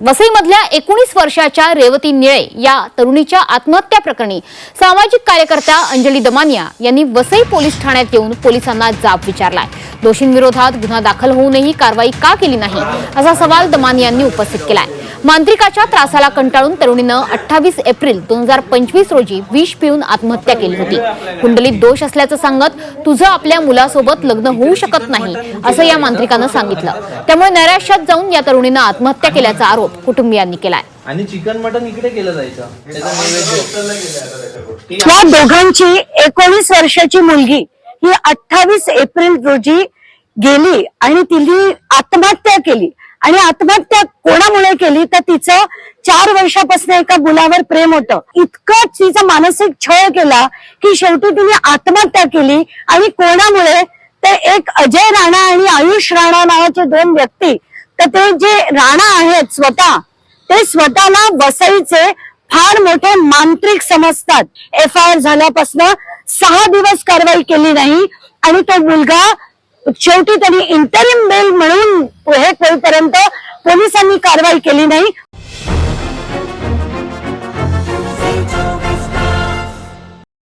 वसईमधल्या एकोणीस वर्षाच्या रेवती निळे या तरुणीच्या आत्महत्या प्रकरणी सामाजिक कार्यकर्त्या अंजली दमानिया यांनी वसई पोलीस ठाण्यात येऊन पोलिसांना जाब विचारलाय. दोषींविरोधात गुन्हा दाखल होऊनही कारवाई का केली नाही असा सवाल दमानियांनी उपस्थित केलाय. मांत्रिकाच्या त्रासाला कंटाळून तरुणीनं अठ्ठावीस एप्रिल दोन हजार पंचवीस रोजी विष पिऊन आत्महत्या केली होती. कुंडलीत दोष असल्याचं सांगत तुझं आपल्या मुलासोबत लग्न होऊ शकत नाही असं या मांत्रिकानं सांगितलं. त्यामुळे नैराश्यात जाऊन या तरुणीनं आत्महत्या केल्याचा आरोप कुटुंबियांनी केलाय. आणि चिकन मटन इकडे केलं जायचं. या दोघांची एकोणीस वर्षाची मुलगी ही अठ्ठावीस एप्रिल रोजी गेली आणि तिने आत्महत्या केली. आणि आत्महत्या कोणामुळे केली तर तिचं चार वर्षापासून एका मुलावर प्रेम होतं. इतकं तिचा मानसिक छळ केला की शेवटी तिने आत्महत्या केली आणि कोणामुळे ते एक अजय राणा आणि आयुष राणा नावाचे दोन व्यक्ती तर ते जे राणा आहेत स्वतः ते स्वतःला वसईचे फार मोठे मांत्रिक समजतात. एफ आय आर झाल्यापासून सहा दिवस कारवाई केली नाही आणि तो मुलगा शेवटी त्यांनी इंटरिम बेल म्हणून हे होईपर्यंत पोलिसांनी कारवाई केली नाही.